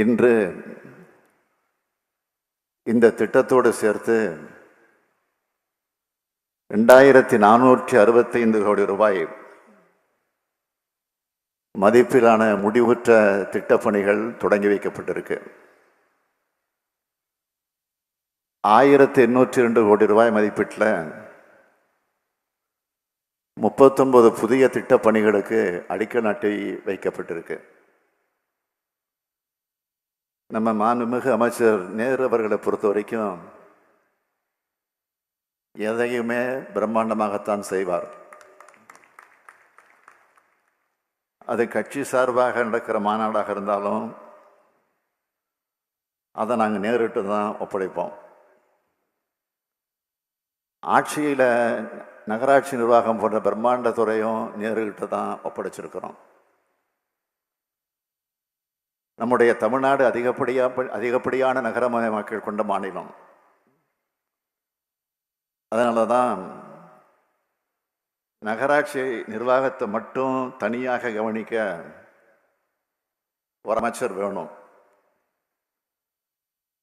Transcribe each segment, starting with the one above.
இன்று இந்த திட்டத்தோடு சேர்த்து ரெண்டாயிரத்தி நானூற்றி அறுபத்தைந்து கோடி ரூபாய் மதிப்பிலான முடிவுற்ற திட்டப்பணிகள் தொடங்கி வைக்கப்பட்டிருக்கு. ஆயிரத்தி எண்ணூற்றி ரெண்டு கோடி ரூபாய் மதிப்பீட்டில் முப்பத்தொன்பது புதிய திட்டப்பணிகளுக்கு அடிக்கல் நாட்டி வைக்கப்பட்டிருக்கு. நம்ம மாண்புமிகு அமைச்சர் நேரு அவர்களை பொறுத்த வரைக்கும் எதையுமே பிரம்மாண்டமாகத்தான் செய்வார். அது கட்சி சார்பாக நடக்கிற மாநாடாக இருந்தாலும் அதை நாங்கள் நேரிட்டு தான் ஒப்படைப்போம். ஆட்சியில் நகராட்சி நிர்வாகம் போன்ற பிரம்மாண்ட துறையும் நேருகிட்ட தான் ஒப்படைச்சிருக்கிறோம். நம்முடைய தமிழ்நாடு அதிகப்படியா அதிகப்படியான நகரமயமாக்கல் கொண்ட மாநிலம். அதனால தான் நகராட்சி நிர்வாகத்தை மட்டும் தனியாக கவனிக்க ஒரு அமைச்சர் வேணும்.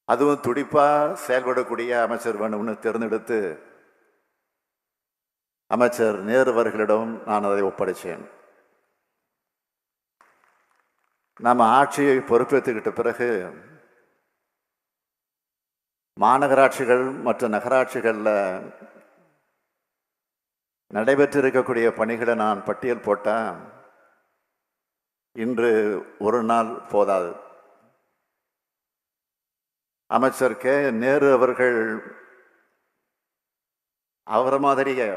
அதுவும் துடிப்பாக செயல்படக்கூடிய அமைச்சர் வேணும்னு தேர்ந்தெடுத்து அமைச்சர் நேரு அவர்களிடம் நான் அதை ஒப்படைச்சேன். நம்ம ஆட்சியை பொறுப்பேற்றுக்கிட்ட பிறகு மாநகராட்சிகள் மற்றும் நகராட்சிகளில் நடைபெற்றிருக்கக்கூடிய பணிகளை நான் பட்டியல் போட்டால் இன்று ஒரு நாள் போதாது. அமைச்சர் கே. நேரு அவர்கள் அவர் மாதிரியே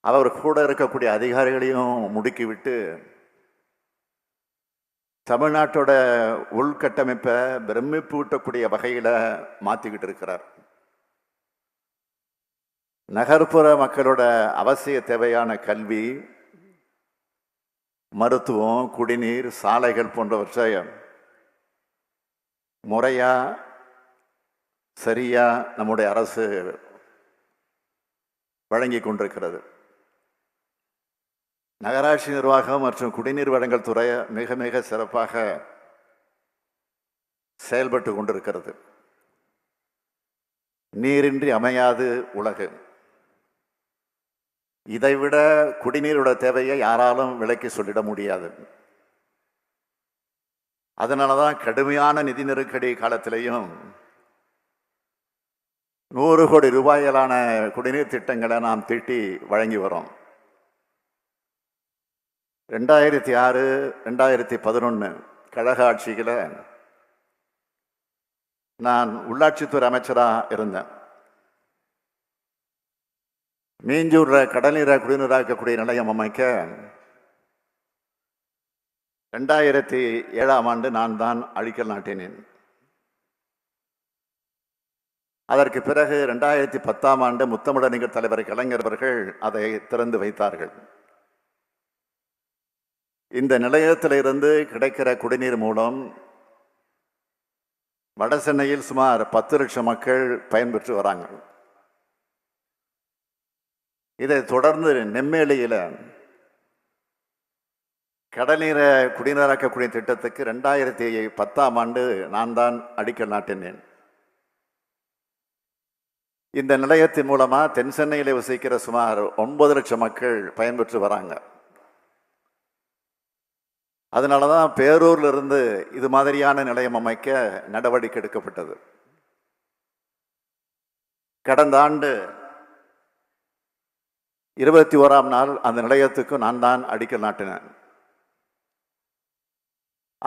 அவர் கூட இருக்கக்கூடிய அதிகாரிகளையும் முடுக்கிவிட்டு தமிழ்நாட்டோட உள்கட்டமைப்பை பிரமிப்பு ஊட்டக்கூடிய வகையில் மாற்றிக்கிட்டு இருக்கிறார். நகர்ப்புற மக்களோட அவசிய தேவையான கல்வி மருத்துவம் குடிநீர் சாலைகள் போன்றவற்றை முறையாக சரியாக நம்முடைய அரசு வழங்கி கொண்டிருக்கிறது. நகராட்சி நிர்வாகம் மற்றும் குடிநீர் வழங்கல் துறை மிக மிக சிறப்பாக செயல்பட்டு கொண்டிருக்கிறது. நீரின்றி அமையாது உலகு. இதைவிட குடிநீரோட தேவையை யாராலும் விலைக்கு சொல்லிட முடியாது. அதனால தான் கடுமையான நிதி நெருக்கடி காலத்திலையும் நூறு கோடி ரூபாயிலான குடிநீர் திட்டங்களை நாம் தீட்டி வழங்கி வரோம் ரெண்டாயிரத்தி ஆறு ரெண்டாயிரத்தி பதினொன்று கழக ஆட்சியில் நான் உள்ளாட்சித்துறை அமைச்சராக இருந்தேன். மீஞ்சூரில் கடல்நீரை குடிநீராக்கக்கூடிய நிலையம் அமைக்க ரெண்டாயிரத்தி ஏழாம் ஆண்டு நான் தான் அழிக்கல் நாட்டினேன். அதற்கு பிறகு ரெண்டாயிரத்தி பத்தாம் ஆண்டு முத்தமிழறிஞர் தலைவர் கலைஞர் அவர்கள் அதை திறந்து வைத்தார்கள். இந்த நிலையத்திலிருந்து கிடைக்கிற குடிநீர் மூலம் வட சென்னையில் சுமார் பத்து லட்சம் மக்கள் பயன்பெற்று வராங்க. இதை தொடர்ந்து நெம்மேலியில் கடல்நீரை குடிநீராக்கக்கூடிய திட்டத்துக்கு ரெண்டாயிரத்தி பத்தாம் ஆண்டு நான் தான் அடிக்கல் நாட்டினேன். இந்த நிலையத்தின் மூலமாக தென் சென்னையில் வசிக்கிற சுமார் ஒன்பது லட்சம் மக்கள் பயன்பெற்று வராங்க. அதனால தான் பேரூரில் இருந்து இது மாதிரியான நிலையம் அமைக்க நடவடிக்கை எடுக்கப்பட்டது. கடந்த ஆண்டு இருபத்தி ஓராம் நாள் அந்த நிலையத்துக்கு நான் தான் அடிக்கல் நாட்டினேன்.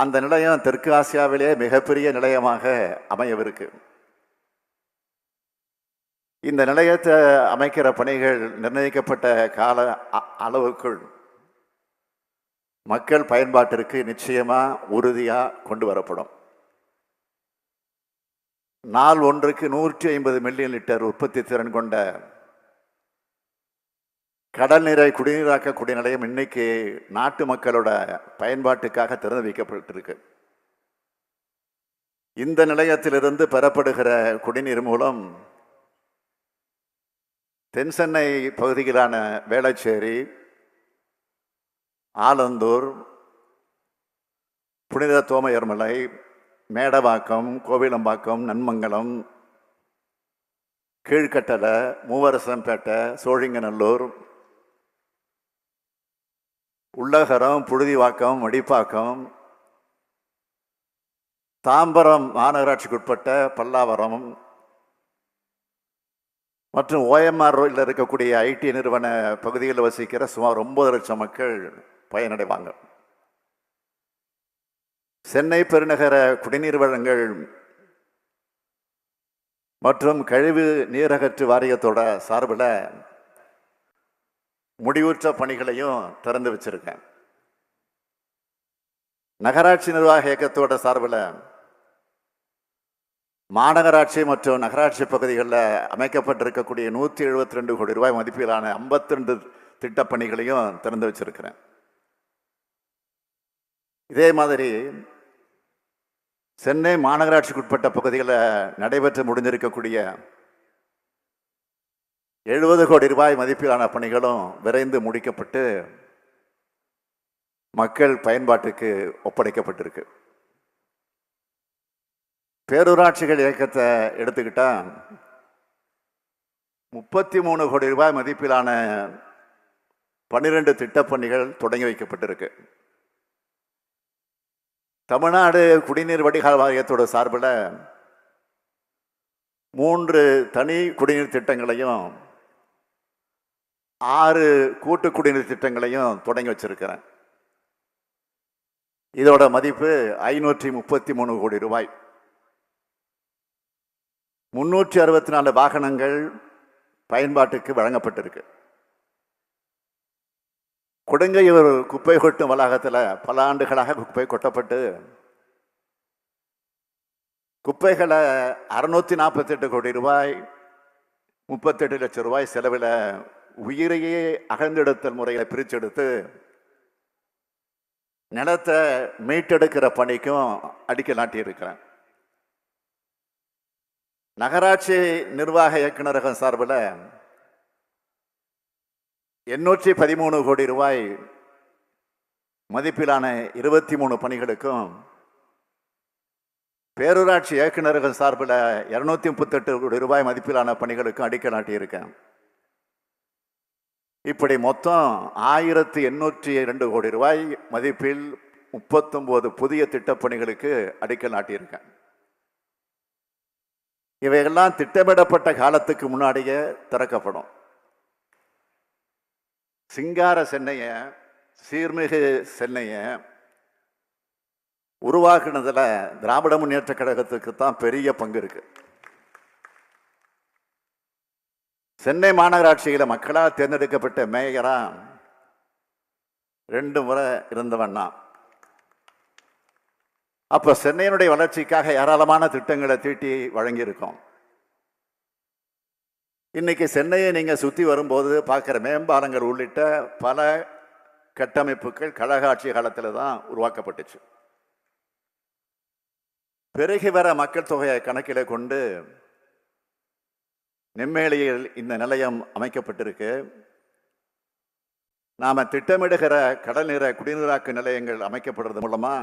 அந்த நிலையம் தெற்கு ஆசியாவிலே மிகப்பெரிய நிலையமாக அமையவிருக்கு. இந்த நிலையத்தை அமைக்கிற பணிகள் நிர்ணயிக்கப்பட்ட கால அளவுக்குள் மக்கள் பயன்பாட்டிற்கு நிச்சயமாக உறுதியாக கொண்டு வரப்படும். நாள் ஒன்றுக்கு நூற்றி ஐம்பது மில்லியன் லிட்டர் உற்பத்தி திறன் கொண்ட கடல் நீரை குடிநீராக்கக்கூடிய நிலையம் இன்னைக்கு நாட்டு மக்களோட பயன்பாட்டுக்காக திறந்து வைக்கப்பட்டிருக்கு இந்த நிலையத்திலிருந்து பெறப்படுகிற குடிநீர் மூலம் தென் சென்னை பகுதிகளான வேளச்சேரி ஆலந்தூர் புனித தோமையர்மலை மேடவாக்கம் கோவிலம்பாக்கம் நன்மங்கலம் கீழ்கட்டளை மூவரசம்பேட்டை சோழிங்கநல்லூர் உள்ளகரம் புழுதிவாக்கம் வடிப்பாக்கம் தாம்பரம் மாநகராட்சிக்குட்பட்ட பல்லாவரம் மற்றும் ஓஎம்ஆர் ரோட்டில் இருக்கக்கூடிய ஐடி நிறுவன பகுதியில் வசிக்கிற சுமார் ஒன்பது லட்சம் மக்கள் பயனடைவாங்க. சென்னை பெருநகர குடிநீர் வழங்கல் மற்றும் கழிவு நீரகற்று வாரியத்தோட சார்பில் முடிவுற்ற பணிகளையும் திறந்து வச்சிருக்கேன். நகராட்சி நிர்வாக இயக்கத்தோட சார்பில் மாநகராட்சி மற்றும் நகராட்சி பகுதிகளில் அமைக்கப்பட்டிருக்கக்கூடிய நூற்றி எழுபத்தி ரெண்டு கோடி ரூபாய் மதிப்பிலான ஐம்பத்தி ரெண்டு திட்டப்பணிகளையும் திறந்து வச்சிருக்கிறேன். இதே மாதிரி சென்னை மாநகராட்சிக்குட்பட்ட பகுதிகளில் நடைபெற்று முடிஞ்சிருக்கக்கூடிய எழுபது கோடி ரூபாய் மதிப்பிலான பணிகளும் விரைந்து முடிக்கப்பட்டு மக்கள் பயன்பாட்டுக்கு ஒப்படைக்கப்பட்டிருக்கு. பேரூராட்சிகள் இயக்கத்தை எடுத்துக்கிட்டா முப்பத்தி மூணு கோடி ரூபாய் மதிப்பிலான பன்னிரெண்டு திட்டப்பணிகள் தொடங்கி வைக்கப்பட்டிருக்கு. தமிழ்நாடு குடிநீர் வடிகால் வாரியத்தோட சார்பில் மூன்று தனி குடிநீர் திட்டங்களையும் ஆறு கூட்டு குடிநீர் திட்டங்களையும் தொடங்கி வச்சிருக்கிறேன். இதோட மதிப்பு ஐநூற்றி முப்பத்தி மூணு கோடி ரூபாய். முன்னூற்றி அறுபத்தி நாலு வாகனங்கள் பயன்பாட்டுக்கு வழங்கப்பட்டிருக்கு. கொடுங்கையூர் குப்பை கொட்டும் வளாகத்தில் பல ஆண்டுகளாக குப்பை கொட்டப்பட்டு குப்பைகளை அறுநூற்றி நாற்பத்தெட்டு கோடி ரூபாய் முப்பத்தெட்டு லட்சம் ரூபாய் செலவில் உயிரையே அகழ்ந்தெடுத்தல் முறையில் பிரிச்செடுத்து நிலத்தை மீட்டெடுக்கிற பணிக்கும் அடிக்கல் நாட்டியிருக்கிறேன். நகராட்சி நிர்வாக இயக்குநரகம் சார்பில் எண்ணூற்றி பதிமூணு கோடி ரூபாய் மதிப்பிலான இருபத்தி மூணு பணிகளுக்கும் பேரூராட்சி இயக்குநர்கள் சார்பில் இரநூத்தி முப்பத்தெட்டு கோடி ரூபாய் மதிப்பிலான பணிகளுக்கும் அடிக்கல் நாட்டியிருக்கேன். இப்படி மொத்தம் ஆயிரத்தி எண்ணூற்றி ரெண்டு கோடி ரூபாய் மதிப்பில் முப்பத்தொம்போது புதிய திட்டப்பணிகளுக்கு அடிக்கல் நாட்டியிருக்கேன். இவையெல்லாம் திட்டமிடப்பட்ட காலத்துக்கு முன்னாடியே திறக்கப்படும். சிங்கார சென்னைய சீர்மிகு சென்னைய உருவாக்குனதில் திராவிட முன்னேற்ற கழகத்துக்கு தான் பெரிய பங்கு இருக்கு. சென்னை மாநகராட்சியில் மக்களால் தேர்ந்தெடுக்கப்பட்ட மேயராக ரெண்டு முறை இருந்தவன் நான். அப்போ சென்னையினுடைய வளர்ச்சிக்காக ஏராளமான திட்டங்களை தீட்டி வழங்கியிருக்கோம். இன்னைக்கு சென்னையை நீங்கள் சுற்றி வரும்போது பார்க்குற மேம்பாலங்கள் உள்ளிட்ட பல கட்டமைப்புகள் கழக ஆட்சி காலத்தில் தான் உருவாக்கப்பட்டுச்சு. பெருகி வர மக்கள் தொகையை கணக்கில் கொண்டு நெம்மேலியில் இந்த நிலையம் அமைக்கப்பட்டிருக்கு. நாம் திட்டமிடுகிற கடல் நீர குடிநீராக்கு நிலையங்கள் அமைக்கப்படுறது மூலமா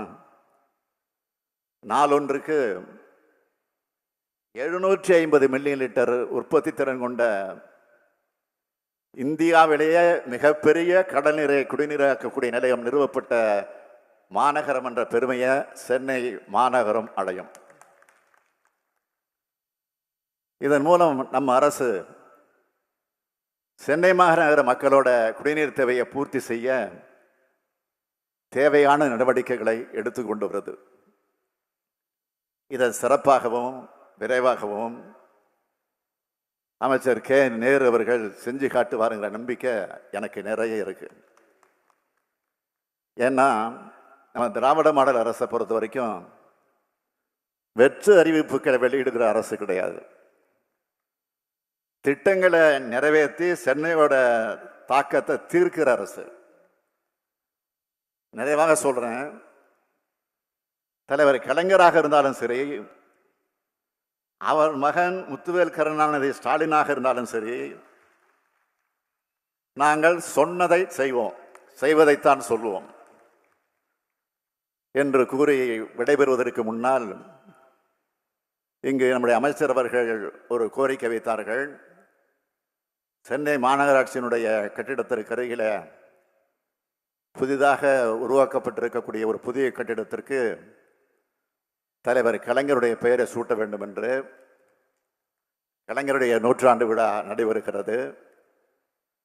நாளொன்றுக்கு எழுநூற்றி ஐம்பது மில்லியன் லிட்டர் உற்பத்தி திறன் கொண்ட இந்தியாவிலேயே மிகப்பெரிய கடல் நீரை குடிநீராக்கக்கூடிய நிலையம் நிறுவப்பட்ட மாநகரம் என்ற பெருமையை சென்னை மாநகரம் அடையும். இதன் மூலம் நம்ம அரசு சென்னை மாநகர மக்களோட குடிநீர் தேவையை பூர்த்தி செய்ய தேவையான நடவடிக்கைகளை எடுத்து கொண்டு வருது. இதை சிறப்பாகவும் விரைவாகவும் அமைச்சர் கே நேரு அவர்கள் செஞ்சு காட்டுவாருங்கிற நம்பிக்கை எனக்கு நிறைய இருக்கு. ஏன்னா நம்ம திராவிட மாடல் அரசை பொறுத்த வரைக்கும் வெற்று அறிவிப்புகளை வெளியிடுகிற அரசு கிடையாது. திட்டங்களை நிறைவேற்றி சென்னையோட தாக்கத்தை தீர்க்கிற அரசு. நிறைவாக சொல்றேன் தலைவர் கலைஞராக இருந்தாலும் சரி அவர் மகன் முத்துவேல் கருணாநிதி ஸ்டாலினாக இருந்தாலும் சரி நாங்கள் சொன்னதை செய்வோம் செய்வதைத்தான் சொல்லுவோம் என்று கூறி விடைபெறுவதற்கு முன்னால் இங்கு நம்முடைய அமைச்சர் அவர்கள் ஒரு கோரிக்கை வைத்தார்கள். சென்னை மாநகராட்சியினுடைய கட்டிடத்திற்கு அருகில புதிதாக உருவாக்கப்பட்டிருக்கக்கூடிய ஒரு புதிய கட்டிடத்திற்கு தலைவர் கலைஞருடைய பெயரை சூட்ட வேண்டும் என்று கலைஞருடைய நூற்றாண்டு விழா நடைபெறுகிறது.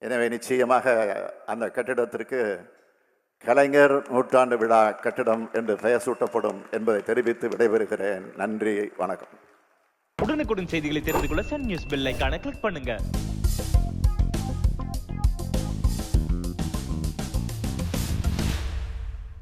எனவே நிச்சயமாக அந்த கட்டிடத்திற்கு கலைஞர் நூற்றாண்டு விழா கட்டிடம் என்று பெயர் சூட்டப்படும் என்பதை தெரிவித்து விடைபெறுகிறேன். நன்றி வணக்கம். உடனுக்குடன் செய்திகளை தெரிந்து கொள்ள சன் நியூஸ் பெல் ஐகானை கிளிக் பண்ணுங்க.